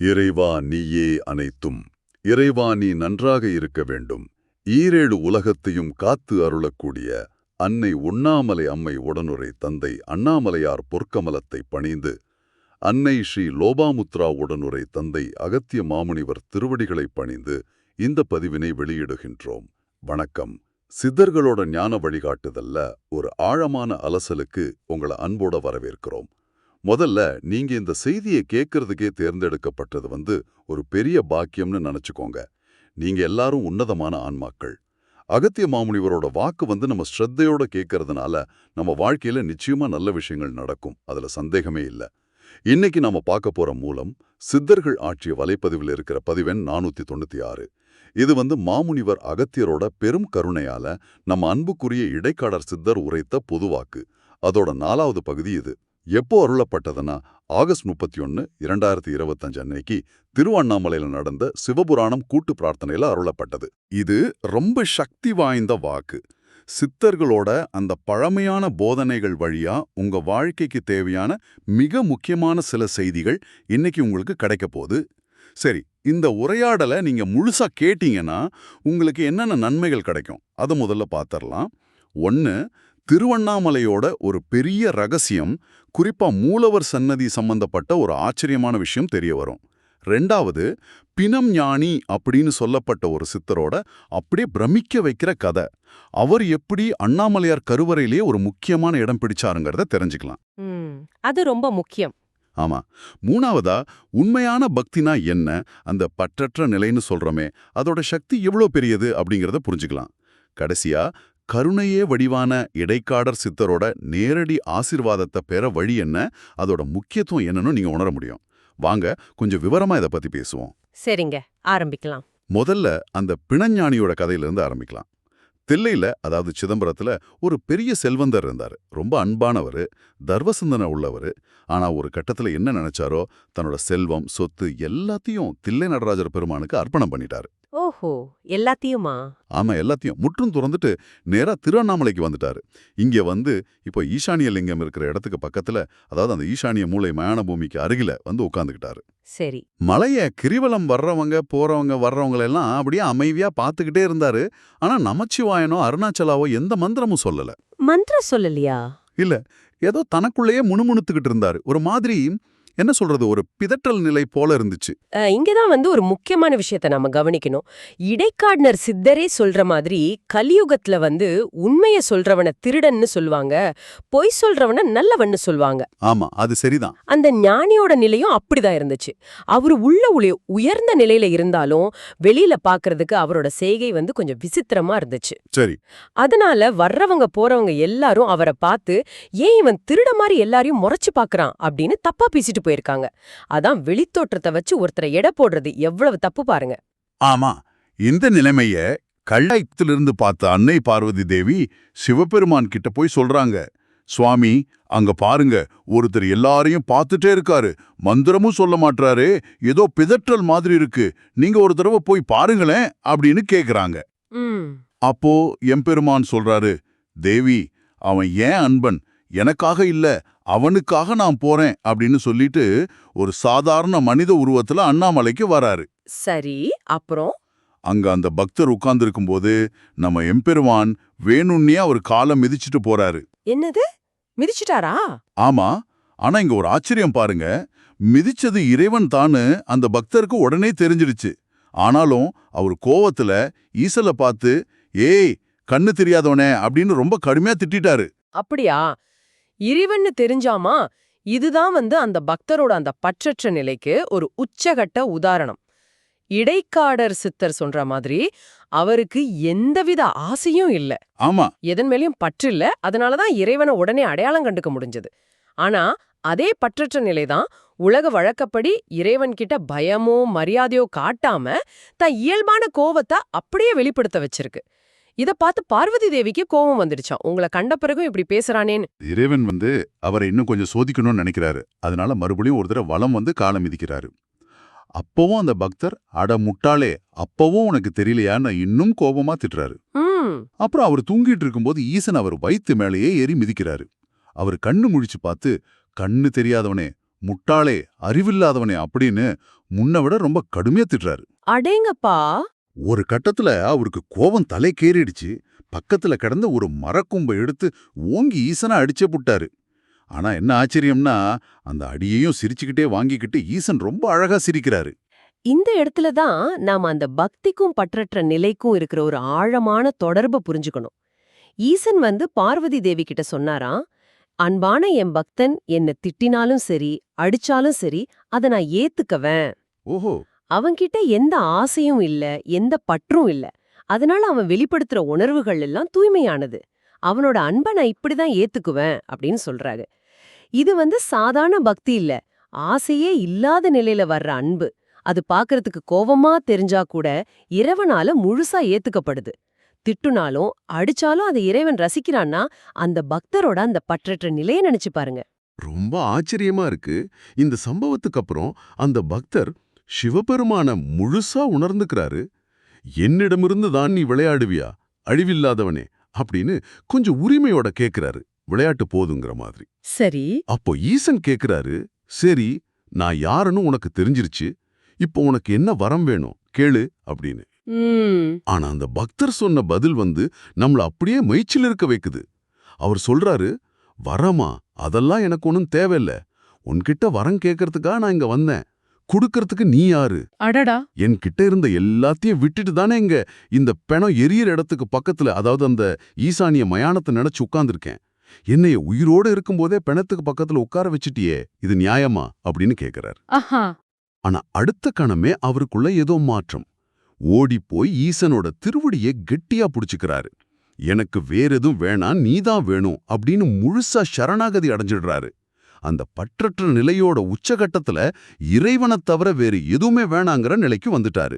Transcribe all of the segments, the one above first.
இறைவா நீயே அனைத்தும். இறைவா நீ நன்றாக இருக்க வேண்டும். ஈரேழு உலகத்தையும் காத்து அருளக்கூடிய அன்னை உண்ணாமலை அம்மை உடனுரை தந்தை அண்ணாமலையார் பொற்கமலத்தை பணிந்து அன்னை ஸ்ரீ லோபாமுத்ரா உடனுரை தந்தை அகத்திய மாமுனிவர் திருவடிகளை பணிந்து இந்த பதிவினை வெளியிடுகின்றோம். வணக்கம். சித்தர்களோட ஞான வழிகாட்டுதல்ல ஒரு ஆழமான அலசலுக்கு உங்களை அன்போட வரவேற்கிறோம். முதல்ல நீங்க இந்த செய்தியை கேட்கறதுக்கே தேர்ந்தெடுக்கப்பட்டது வந்து ஒரு பெரிய பாக்கியம்னு நினைச்சுக்கோங்க. நீங்க எல்லாரும் உன்னதமான ஆன்மாக்கள். அகத்திய மாமுனிவரோட வாக்கு வந்து நம்ம ஸ்ரத்தையோட கேட்கறதுனால நம்ம வாழ்க்கையில நிச்சயமா நல்ல விஷயங்கள் நடக்கும். அதுல சந்தேகமே இல்ல. இன்னைக்கு நாம பார்க்க போற மூலம் சித்தர்கள் ஆட்சிய வலைப்பதிவில் இருக்கிற பதிவெண் நானூத்தி தொண்ணூத்தி ஆறு இது வந்து மாமுனிவர் அகத்தியரோட பெரும் கருணையால நம்ம அன்புக்குரிய இடைக்காடர் சித்தர் உரைத்த பொதுவாக்கு. அதோட நாலாவது பகுதி இது. எப்போ அருளப்பட்டதுன்னா ஆகஸ்ட் முப்பத்தி ஒன்னு இரண்டாயிரத்தி இருபத்தஞ்சு அன்னைக்கு திருவண்ணாமலையில் நடந்த சிவபுராணம் கூட்டு பிரார்த்தனையில அருளப்பட்டது. இது ரொம்ப சக்தி வாய்ந்த வாக்கு. சித்தர்களோட அந்த பழமையான போதனைகள் வழியா உங்க வாழ்க்கைக்கு தேவையான மிக முக்கியமான சில செய்திகள் இன்னைக்கு உங்களுக்கு கிடைக்க போகுது. சரி இந்த உரையாடலை நீங்க முழுசா கேட்டீங்கன்னா உங்களுக்கு என்னென்ன நன்மைகள் கிடைக்கும்? அதை முதல்ல பார்த்துடலாம் ஒன்று திருவண்ணாமலையோட ஒரு பெரிய ரகசியம் குறிப்பா மூலவர் சன்னதி சம்பந்தப்பட்ட ஒரு ஆச்சரியமான விஷயம் தெரிய வரும். ரெண்டாவது பிணம் ஞானி அப்படின்னு சொல்லப்பட்ட ஒரு சித்தரோட அப்படியே பிரமிக்க வைக்கிற கதை. அவர் எப்படி அண்ணாமலையார் கருவறையிலேயே ஒரு முக்கியமான இடம் பிடிச்சாருங்கிறத தெரிஞ்சுக்கலாம். அது ரொம்ப முக்கியம். ஆமா. மூணாவதா உண்மையான பக்தினா என்ன அந்த பற்றற்ற நிலைன்னு சொல்றோமே அதோட சக்தி எவ்வளோ பெரியது அப்படிங்கிறத புரிஞ்சுக்கலாம். கடைசியா கருணையே வடிவான இடைக்காடர் சித்தரோட நேரடி ஆசிர்வாதத்தை பெற வழி என்ன? அதோட முக்கியத்துவம் என்னன்னு நீங்க உணர முடியும். வாங்க கொஞ்சம் விவரமா இதை பத்தி பேசுவோம். சரிங்க ஆரம்பிக்கலாம். முதல்ல அந்த பிணஞானியோட கதையிலிருந்து ஆரம்பிக்கலாம். தில்லையில அதாவது சிதம்பரத்துல ஒரு பெரிய செல்வந்தர் இருந்தார். ரொம்ப அன்பானவர் தர்வசிந்தனை உள்ளவர். ஆனா ஒரு கட்டத்துல என்ன நினைச்சாரோ தன்னோட செல்வம் சொத்து எல்லாத்தையும் தில்லை நடராஜர் பெருமானுக்கு அர்ப்பணம் பண்ணிட்டாரு. ஓஹோ எல்லாத்தையுமா? ஆமா எல்லாத்தையும். முற்றும் துறந்துட்டு நேரா திருவண்ணாமலைக்கு வந்துட்டாரு. இங்க வந்து இப்போ ஈசானிய லிங்கம் இருக்கிற இடத்துக்கு பக்கத்துல அதாவது அந்த ஈசானிய மூலை மயான பூமிக்கு அருகில வந்து உட்கார்ந்துக்கிட்டாரு சரி. மலைய கிரிவலம் வர்றவங்க போறவங்க வர்றவங்க எல்லாம் அப்படியே அமைதியா பார்த்துக்கிட்டே இருந்தாரு. ஆனா நமச்சிவாயனோ அருணாச்சலாவோ எந்த மந்திரமும் சொல்லல. மந்திரம் சொல்லலையா? இல்ல. ஏதோ தனக்குள்ளேயே முணுமுணுத்துக்கிட்டு இருந்தாரு. ஒரு மாதிரி என்ன சொல்றது ஒரு பிதற்றல் நிலை போல இருந்துச்சு. இங்கதான் வந்து ஒரு முக்கியமான விஷயத்த நாம கவனிக்கணும். இடைக்காடனர் சித்தரே சொல்ற மாதிரி கலியுகத்துல வந்து உண்மைய சொல்றவன திருடன்னு சொல்லுவாங்க பொய் சொல்றவன நல்லவன்னு சொல்லுவாங்க. ஆமா அது சரிதான். அந்த ஞானியோட நிலையும் அப்படிதான் இருந்துச்சு. அவரு உள்ள உளி உயர்ந்த நிலையில இருந்தாலும் வெளியில பாக்குறதுக்கு அவரோட செய்கை வந்து கொஞ்சம் விசித்திரமா இருந்துச்சு. சரி. அதனால வர்றவங்க போறவங்க எல்லாரும் அவரை பார்த்து ஏன் இவன் திருட மாதிரி எல்லாரையும் முறைச்சு பார்க்கறான் அப்படின்னு தப்பா பேசிட்டு போயிருக்காங்க. அதான் வெளித்தோற்றத்தை வச்சு ஒருத்தரை எடை போடுறது. எவ்வளவு தப்பு பாருங்க. ஆமா. இந்த நிலைமைய கள்ளாயத்திலிருந்து பார்த்த அன்னை பார்வதி தேவி சிவபெருமான் கிட்ட போய் சொல்றாங்க. சுவாமி அங்க பாருங்க. ஒருத்தர் எல்லாரையும் பார்த்துட்டே இருக்காரு. மந்திரமும் சொல்ல மாட்றாரு. ஏதோ பிதற்றல் மாதிரி இருக்கு. நீங்க ஒரு தடவை போய் பாருங்களேன் அப்படின்னு கேக்குறாங்க. அப்போ எம்பெருமான் சொல்றாரு தேவி அவன் ஏன் அன்பன்? எனக்காக இல்ல. அவனுக்காக நான் போறேன் அப்படின்னு சொல்லிட்டு ஒரு சாதாரண மனித உருவத்துல அண்ணாமலைக்கு வராரு. சரி அப்புறம்? அங்க அந்த பக்தர் உட்கார்ந்திருக்கும் போது நம்ம எம்பெருமான் வேணும்னே அவர் காலை மிதிச்சிட்டு போறாரு. என்னது? மிதிச்சிட்டாரா? ஆமா ஆனா இங்க ஒரு ஆச்சரியம் பாருங்க. மிதிச்சது இறைவன் தான்னு அந்த பக்தருக்கு உடனே தெரிஞ்சிடுச்சு. ஆனாலும் அவர் கோவத்துல ஈசல பார்த்து ஏய் கண்ணு தெரியாதவனே அப்படின்னு ரொம்ப கடுமையா திட்டிட்டாரு. அப்படியா? இறைவன்னு தெரிஞ்சாமா? இதுதான் வந்து அந்த பக்தரோட அந்த பற்றற்ற நிலைக்கு ஒரு உச்சகட்ட உதாரணம். இடைக்காடர் சித்தர் சொல்ற மாதிரி அவருக்கு எந்தவித ஆசையும் இல்ல. ஆமா. எதன் மேலயும் பற்றில்ல அதனாலதான் இறைவனை உடனே அடையாளம் கண்டுக்க முடிஞ்சது. ஆனா அதே பற்றற்ற நிலைதான் உலக வழக்கப்படி இறைவன் கிட்ட பயமோ மரியாதையோ காட்டாம தன் இயல்பான கோவத்தை அப்படியே வெளிப்படுத்த வச்சிருக்கு. இத பார்த்து பார்வதி தேவிக்கு கோவம் வந்துடுச்சாம் உங்களை கண்ட பிறகும் இப்படி பேசுறானேன்னு. இறைவன் வந்து அவரை இன்னும் கொஞ்சம் சோதிக்கணும்னு நினைக்கிறாரு. அதனால மறுபடியும் ஒரு தடவை வலம் வந்து காலம் மிதிக்கிறாரு. அப்பவும் அந்த பக்தர் அட முட்டாளே அப்பவும் உனக்கு தெரியலையான்னு இன்னும் கோபமா திட்டுறாரு. அப்புறம் அவர் தூங்கிட்டு இருக்கும்போது ஈசன் அவர் வயித்து மேலேயே ஏறி மிதிக்கிறாரு. அவர் கண்ணு முழிச்சு பார்த்து கண்ணு தெரியாதவனே முட்டாளே அறிவில்லாதவனே அப்படின்னு முன்ன விட ரொம்ப கடுமையா திட்டுறாரு. அடேங்கப்பா! ஒரு கட்டத்துல அவருக்கு கோபம் தலைக்கேறிடுச்சு பக்கத்துல கிடந்த ஒரு மரக்கொம்பை எடுத்து ஓங்கி ஈசனை அடிச்சே புட்டாரு. ஆனா என்ன ஆச்சரியம்னா அந்த அடியையும் சிரிச்சுக்கிட்டே வாங்கிக்கிட்டு ஈசன் ரொம்ப அழகா சிரிக்கிறாரு. இந்த இடத்துல தான் நாம அந்த பக்திக்கும் பற்றற்ற நிலைக்கும் இருக்கிற ஒரு ஆழமான தொடர்பை புரிஞ்சுக்கணும். ஈசன் வந்து பார்வதி தேவி கிட்ட சொன்னாராம் அன்பான என் பக்தன் என்ன திட்டினாலும் சரி அடிச்சாலும் சரி அத நான் ஏத்துக்கவேன். ஓஹோ! அவன்கிட்ட எந்த ஆசையும் இல்ல எந்த பற்றும் இல்ல. அதனால அவன் வெளிப்படுத்துற உணர்வுகள் எல்லாம் தூய்மையானது. அவனோட அன்பை நான் இப்படிதான் ஏத்துக்குவேன் அப்படின்னு சொல்றாரு. இது வந்து சாதாரண பக்தி இல்ல. ஆசையே இல்லாத நிலையில வர்ற அன்பு. அது பாக்குறதுக்கு கோவமா தெரிஞ்சா கூட இறைவனால முழுசா ஏத்துக்கப்படுது. திட்டுனாலும் அடிச்சாலும் அதை இறைவன் ரசிக்கிறான்னா அந்த பக்தரோட அந்த பற்றற்ற நிலையை நினைச்சு பாருங்க. ரொம்ப ஆச்சரியமா இருக்கு. இந்த சம்பவத்துக்கு அப்புறம் அந்த பக்தர் சிவபெருமான முழுசா உணர்ந்துக்கிறாரு என்னிடமிருந்து தான் நீ விளையாடுவியா? அழிவில்லாதவனே அப்படின்னு கொஞ்சம் உரிமையோட கேக்குறாரு. விளையாட்டு போதுங்கிற மாதிரி. சரி. அப்போ ஈசன் கேக்குறாரு சரி நான் யாருன்னு உனக்கு தெரிஞ்சிருச்சு. இப்போ உனக்கு என்ன வரம் வேணும்? கேளு அப்படின்னு. ஆனா அந்த பக்தர் சொன்ன பதில் வந்து நம்மள அப்படியே மெய்ச்சில் இருக்க வைக்குது. அவர் சொல்றாரு வரமா அதெல்லாம் எனக்கு ஒன்றும் தேவையில்ல. உன்கிட்ட வரம் கேட்கறதுக்காக நான் இங்க வந்தேன். கொடுக்கறதுக்கு நீ யாரு? அடடா. என்கிட்ட இருந்த எல்லாத்தையும் விட்டுட்டு தானே இங்க இந்த பிணம் எரியற இடத்துக்கு பக்கத்துல அதாவது அந்த ஈசானிய மயானத்தை நினைச்சு உட்கார்ந்திருக்கேன். என்னைய உயிரோட இருக்கும்போதே பிணத்துக்கு பக்கத்துல உட்கார வச்சிட்டியே இது நியாயமா? அப்படின்னு கேக்குறாரு. ஆஹா. ஆனா அடுத்த கணமே அவருக்குள்ள ஏதோ மாற்றம். ஓடிப்போய் ஈசனோட திருவடியை கெட்டியா புடிச்சுக்கிறாரு. எனக்கு வேற எதுவும் வேணாம் நீதான் வேணும் அப்படின்னு முழுசா சரணாகதி அடைஞ்சிடுறாரு. அந்த பற்றற்ற நிலையோட உச்சகட்டத்துல இறைவனைத் தவிர வேறு எதுவுமே வேணாங்கிற நிலைக்கு வந்துட்டாரு.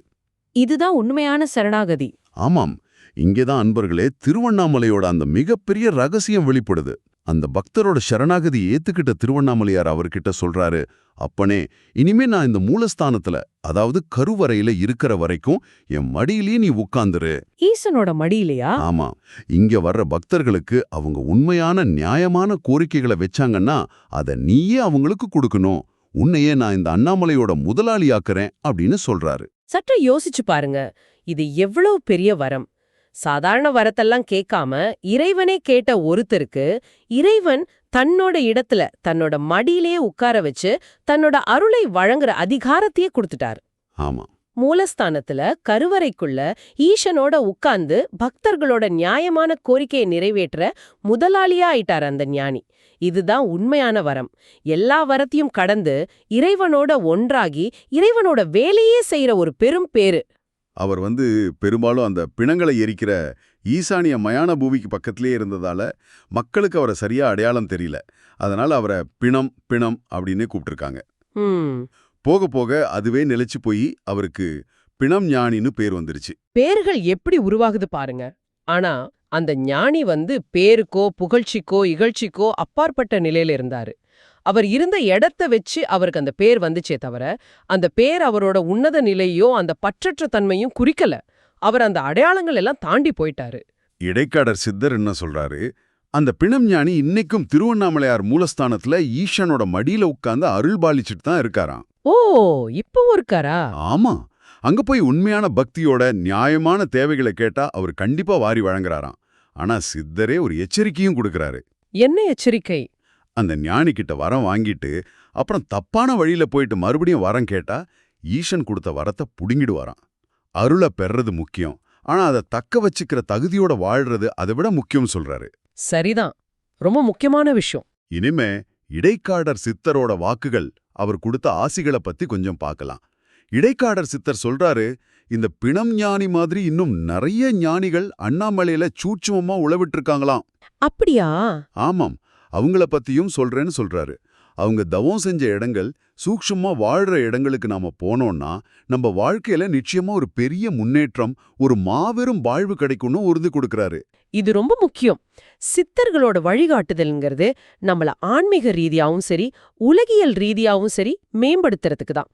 இதுதான் உண்மையான சரணாகதி. ஆமாம். இங்கேதான் அன்பர்களே திருவண்ணாமலையோட அந்த மிகப்பெரிய ரகசியம் வெளிப்படுது. அந்த பக்தரோட சரணாகதி ஏத்துக்கிட்ட திருவண்ணாமலையார் அவர்கிட்ட சொல்றாரு அப்பனே இனிமே நான் இந்த மூலஸ்தானத்துல அதாவது கருவறையில இருக்கிற வரைக்கும் என் மடியிலேயே நீ உட்கார்ந்துரு ஈசனோட மடியிலையா? ஆமா. இங்க வர்ற பக்தர்களுக்கு அவங்க உண்மையான நியாயமான கோரிக்கைகளை வச்சாங்கன்னா அத நீயே அவங்களுக்கு கொடுக்கணும். உன்னையே நான் இந்த அண்ணாமலையோட முதலாளியாக்குறேன் அப்படின்னு சொல்றாரு. சற்று யோசிச்சு பாருங்க. இது எவ்வளவு பெரிய வரம். சாதாரண வரத்தெல்லாம் கேட்காம இறைவனே கேட்ட ஒருத்தருக்கு இறைவன் தன்னோட இடத்துல தன்னோட மடியிலேயே உட்கார வச்சு தன்னோட அருளை வழங்குற அதிகாரத்தையே கொடுத்துட்டார். ஆமா. மூலஸ்தானத்துல கருவறைக்குள்ள ஈசனோட உட்கார்ந்து பக்தர்களோட நியாயமான கோரிக்கையை நிறைவேற்ற முதலாளியா ஆயிட்டார் அந்த ஞானி. இதுதான் உண்மையான வரம். எல்லா வரத்தையும் கடந்து இறைவனோட ஒன்றாகி இறைவனோட வேலையே செய்யற ஒரு பெரும் பேரு. அவர் வந்து பெரும்பாலும் அந்த பிணங்களை எரிக்கிற ஈசானிய மயான பூமிக்கு பக்கத்திலே இருந்ததால மக்களுக்கு அவரை சரியா அடையாளம் தெரியல. அதனால அவரை பிணம் பிணம் அப்படின்னு கூப்பிட்டிருக்காங்க. போக போக அதுவே நிலைச்சு போய் அவருக்கு பிணம் ஞானின்னு பேர் வந்துருச்சு. பேர்கள் எப்படி உருவாகுது பாருங்க. ஆனா அந்த ஞானி வந்து பேருக்கோ புகழ்ச்சிக்கோ இகழ்ச்சிக்கோ அப்பாற்பட்ட நிலையில இருந்தாரு. அவர் இருந்த இடத்த வச்சு அவருக்கு அந்த பேர் வந்துச்சே தவிர அந்த பேர் அவரோட உன்னத நிலையோ அந்த பற்றற்ற தன்மையும் குறிக்கல. அவர் அந்த அடையாளங்கள் எல்லாம் தாண்டி போயிட்டாரு. இடைக்காடர் சித்தர் என்ன சொல்றாரு? அந்த பிணம் ஞானி இன்னைக்கும் திருவண்ணாமலையார் மூலஸ்தானத்துல ஈசனோட மடியில உட்கார்ந்து அருள் பாலிச்சுட்டு தான் இருக்காராம். ஓ இப்பவும் இருக்காரா? ஆமா. அங்க போய் உண்மையான பக்தியோட நியாயமான தேவைகளை கேட்டா அவர் கண்டிப்பா வாரி வழங்குறாராம். ஆனா சித்தரே ஒரு எச்சரிக்கையும் கொடுக்கறாரு. என்ன எச்சரிக்கை? அந்த ஞானி கிட்ட வரம் வாங்கிட்டு அப்புறம் தப்பான வழியில போயிட்டு மறுபடியும் வரம் கேட்டா ஈசன் கொடுத்த வரத்தை புடுங்கிடுவாராம். அருளை பெறது முக்கியம். ஆனா அதை தக்க வச்சுக்கிற தகுதியோட வாழ்றது அதை விட முக்கியம் சொல்றாரு. சரிதான். ரொம்ப முக்கியமான விஷயம். இனிமே இடைக்காடர் சித்தரோட வாக்குகள் அவர் கொடுத்த ஆசிகளை பத்தி கொஞ்சம் பார்க்கலாம். இடைக்காடர் சித்தர் சொல்றாரு இந்த பிணம் ஞானி மாதிரி இன்னும் நிறைய ஞானிகள் அண்ணாமலையில சூட்சுமமா உழவிட்டிருக்காங்களாம். அப்படியா? ஆமாம் அவங்கள பத்தியும் சொல்றேன்னு சொல்றாரு. அவங்க தவம் செஞ்ச இடங்கள் சூக்ஷமா வாழ்ற இடங்களுக்கு நாம போனோம்னா நம்ம வாழ்க்கையில நிச்சயமா ஒரு பெரிய முன்னேற்றம் ஒரு மாபெரும் வாழ்வு கிடைக்கும்னு உறுதி கொடுக்கறாரு. இது ரொம்ப முக்கியம். சித்தர்களோட வழிகாட்டுதல்ங்கிறது நம்மள ஆன்மீக ரீதியாவும் சரி உலகியல் ரீதியாவும் சரி மேம்படுத்துறதுக்கு தான்.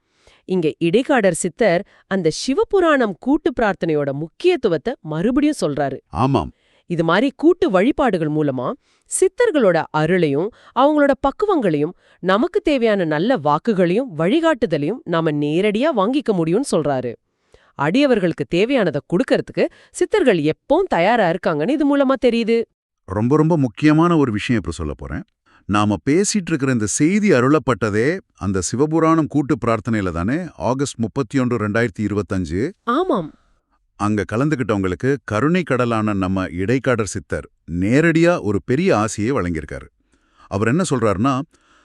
இங்க இடைக்காடர் சித்தர் அந்த சிவபுராணம் கூட்டு பிரார்த்தனையோட முக்கியத்துவத்தை மறுபடியும் சொல்றாரு. ஆமாம். இது மாதிரி கூட்டு வழிபாடுகள் மூலமா சித்தர்களோட அருளையும் அவங்களோட பக்குவங்களையும் நமக்கு தேவையான நல்ல வாக்குகளையும் வழிகாட்டுதலையும் நாம நேரடியா வாங்கிக்க முடியும்னு சொல்றாரு. அடியவர்களுக்கு தேவையானதை கொடுக்கறதுக்கு சித்தர்கள் எப்பவும் தயாரா இருக்காங்கன்னு இது மூலமா தெரியுது. ரொம்ப ரொம்ப முக்கியமான ஒரு விஷயம் இப்ப சொல்ல போறேன். நாம பேசிட்டு இருக்கிற இந்த செய்தி அருளப்பட்டதே அந்த சிவபுராணம் கூட்டு பிரார்த்தனையில தானே? ஆகஸ்ட் முப்பத்தி ஒன்று ரெண்டாயிரத்தி இருபத்தஞ்சு. ஆமாம். அங்க கலந்துகிட்டவங்களுக்கு கருணை கடலான நம்ம இடைக்காடர் சித்தர் நேரடியா ஒரு பெரிய ஆசியை வழங்கியிருக்காரு. அவர் என்ன சொல்றாருன்னா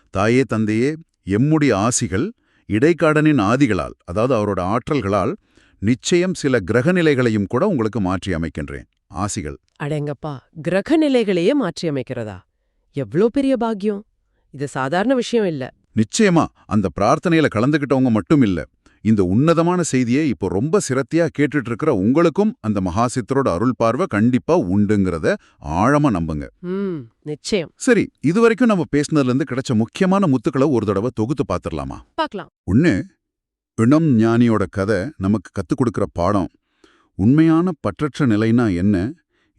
தாயே தந்தையே எம்முடைய ஆசிகள் இடைக்காடனின் ஆதிகளால் அதாவது அவரோட ஆற்றல்களால் நிச்சயம் சில கிரகநிலைகளையும் கூட உங்களுக்கு மாற்றி அமைக்கின்றேன் ஆசிகள். அடேங்கப்பா கிரக நிலைகளையே மாற்றி அமைக்கிறதா எவ்ளோ பெரிய பாக்கியம்? இது சாதாரண விஷயம் இல்ல. நிச்சயமா அந்த பிரார்த்தனையில கலந்துகிட்டவங்க மட்டும் இல்ல. இந்த உன்னதமான செய்தியை இப்போ ரொம்ப சிரத்தையா கேட்டுட்டு இருக்கிற உங்களுக்கும் அந்த மகாசித்தரோட அருள் பார்வை கண்டிப்பா உண்டுங்கிறத ஆழமா நம்புங்க. நிச்சயம். சரி இதுவரைக்கும் நம்ம பேசினதுல இருந்து கிடைச்ச முக்கியமான முத்துக்களை ஒரு தடவை தொகுத்து பார்த்திடலாமா? பார்க்கலாம். ஒண்ணு இளம் ஞானியோட கதை நமக்கு கத்துக் கொடுக்கிற பாடம் உண்மையான பற்றற்ற நிலைனா என்ன?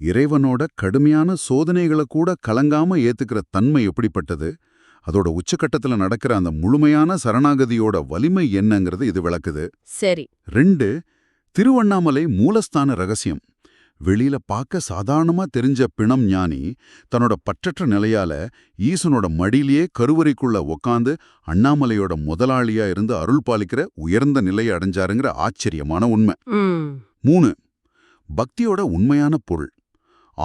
இறைவனோட கடுமையான சோதனைகளை கூட கலங்காம ஏத்துக்கிற தன்மை எப்படிப்பட்டது? அதோட உச்சக்கட்டத்துல நடக்கிற அந்த முழுமையான சரணாகதியோட வலிமை என்னங்கிறது இது விளக்குது. சரி. ரெண்டு திருவண்ணாமலை மூலஸ்தான ரகசியம். வெளியில பார்க்க சாதாரணமா தெரிஞ்ச பிணம் ஞானி தன்னோட பற்றற்ற நிலையால ஈசனோட மடியிலேயே கருவறைக்குள்ள உக்காந்து அண்ணாமலையோட முதலாளியா இருந்து அருள் பாலிக்கிற உயர்ந்த நிலையை அடைஞ்சாருங்கிற ஆச்சரியமான உண்மை. மூணு பக்தியோட உண்மையான பொருள்.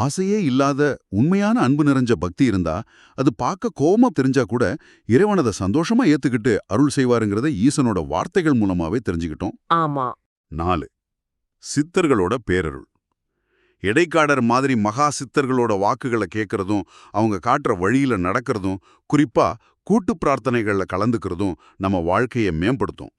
ஆசையே இல்லாத உண்மையான அன்பு நிறைஞ்ச பக்தி இருந்தா அது பார்க்க கோபமா தெரிஞ்சா கூட இறைவன் அதை சந்தோஷமா ஏத்துக்கிட்டு அருள் செய்வாருங்கிறத ஈசனோட வார்த்தைகள் மூலமாவே தெரிஞ்சுக்கிட்டோம். ஆமா. நாலு சித்தர்களோட பேரருள். இடைக்காடர் மாதிரி மகா சித்தர்களோட வாக்குகளை கேட்கறதும் அவங்க காட்டுற வழியில நடக்கிறதும் குறிப்பா கூட்டு பிரார்த்தனைகள்ல கலந்துக்கிறதும் நம்ம வாழ்க்கையை மேம்படுத்தும்.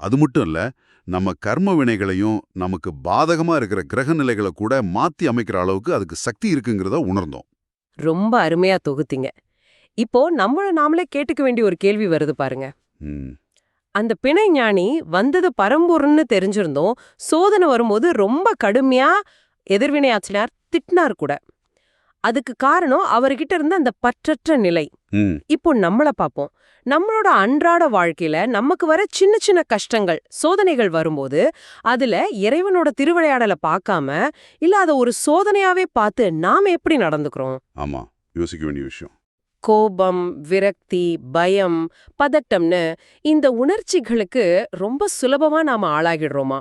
அது மட்டும் இல்ல நம்ம கர்ம வினைகளையும் நமக்கு பாதகமா இருக்கிற கிரக நிலைகளை கூட மாத்தி அமைக்கிற அளவுக்கு அதுக்கு சக்தி இருக்குங்கிறத உணர்ந்தோம். ரொம்ப அருமையா தொகுத்தீங்க. இப்போ நம்மள நாமளே கேட்டுக்க வேண்டிய ஒரு கேள்வி வருது பாருங்க. அந்த பிணை ஞானி வந்தது பரம்பொருள்னு தெரிஞ்சிருந்தோம் சோதனை வரும்போது ரொம்ப கடுமையா எதிர்வினையாச்சினார் திட்டினார் கூட. அதுக்கு காரணம் அவர்கிட்ட இருந்த அந்த பற்றற்ற நிலை. இப்போ நம்மள பாப்போம். நம்மளோட அன்றாட வாழ்க்கையில நமக்கு வர சின்ன சின்ன கஷ்டங்கள் சோதனைகள் வரும்போது அதுல இறைவனோட திருவிளையாடலை பார்க்காம இல்ல அத ஒரு சோதனையாவே பார்த்து நாம எப்படி நடந்துக்கிறோம்? ஆமா யோசிக்க வேண்டிய விஷயம். கோபம் விரக்தி பயம் பதட்டம்னு இந்த உணர்ச்சிகளுக்கு ரொம்ப சுலபமா நாம ஆளாகிடுறோமா?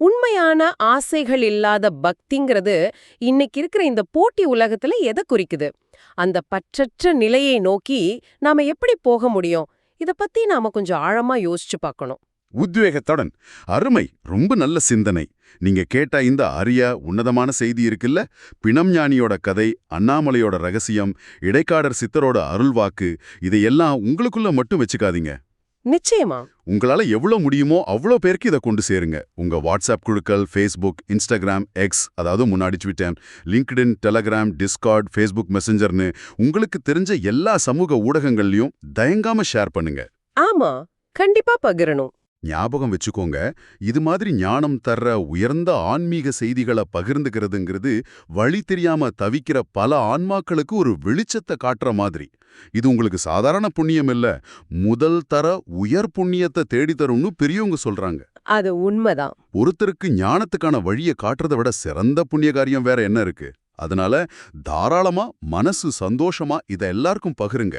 உண்மையான ஆசைகள் இல்லாத பக்திங்கிறது இன்னைக்கு இருக்கிற இந்த போட்டி உலகத்துல எதை குறிக்குது? அந்த பற்றற்ற நிலையை நோக்கி நாம எப்படி போக முடியும்? இத பத்தி நாம கொஞ்சம் ஆழமா யோசிச்சு பார்க்கணும். உத்வேகத்துடன். அருமை. ரொம்ப நல்ல சிந்தனை. நீங்க கேட்ட இந்த அரிய உன்னதமான செய்தி இருக்குல்ல? பிணம் ஞானியோட கதை அண்ணாமலையோட ரகசியம் இடைக்காடர் சித்தரோட அருள்வாக்கு இதையெல்லாம் உங்களுக்குள்ள மட்டும் வச்சுக்காதீங்க. நிச்சயமா. உங்களால எவ்வளவு முடியுமோ அவ்வளோ பேருக்கு இதை கொண்டு சேருங்க. உங்க வாட்ஸ்அப் குழுக்கள் ஃபேஸ்புக் இன்ஸ்டாகிராம் எக்ஸ் அதாவது முன்னாடி Twitter LinkedIn Telegram Discord Facebook மெசஞ்சர்னு உங்களுக்கு தெரிஞ்ச எல்லா சமூக ஊடகங்கள்லயும் தயங்காம ஷேர் பண்ணுங்க. ஆமா கண்டிப்பா பகிரணும். ஞாபகம் வச்சுக்கோங்க. இது மாதிரி ஞானம் தர்ற உயர்ந்த ஆன்மீக செய்திகளை பகிர்ந்துக்கிறதுங்கிறது வழி தெரியாம தவிக்கிற பல ஆன்மாக்களுக்கு ஒரு வெளிச்சத்தை காட்டுற மாதிரி. இது உங்களுக்கு சாதாரண புண்ணியம் இல்ல. முதல் தர உயர் புண்ணியத்தை தேடி தரும்னு பெரியவங்க சொல்றாங்க. அது உண்மைதான். ஒருத்தருக்கு ஞானத்துக்கான வழியை காட்டுறதை விட சிறந்த புண்ணிய காரியம் வேற என்ன இருக்கு? அதனால தாராளமா மனசு சந்தோஷமா இதை எல்லாருக்கும் பகிருங்க.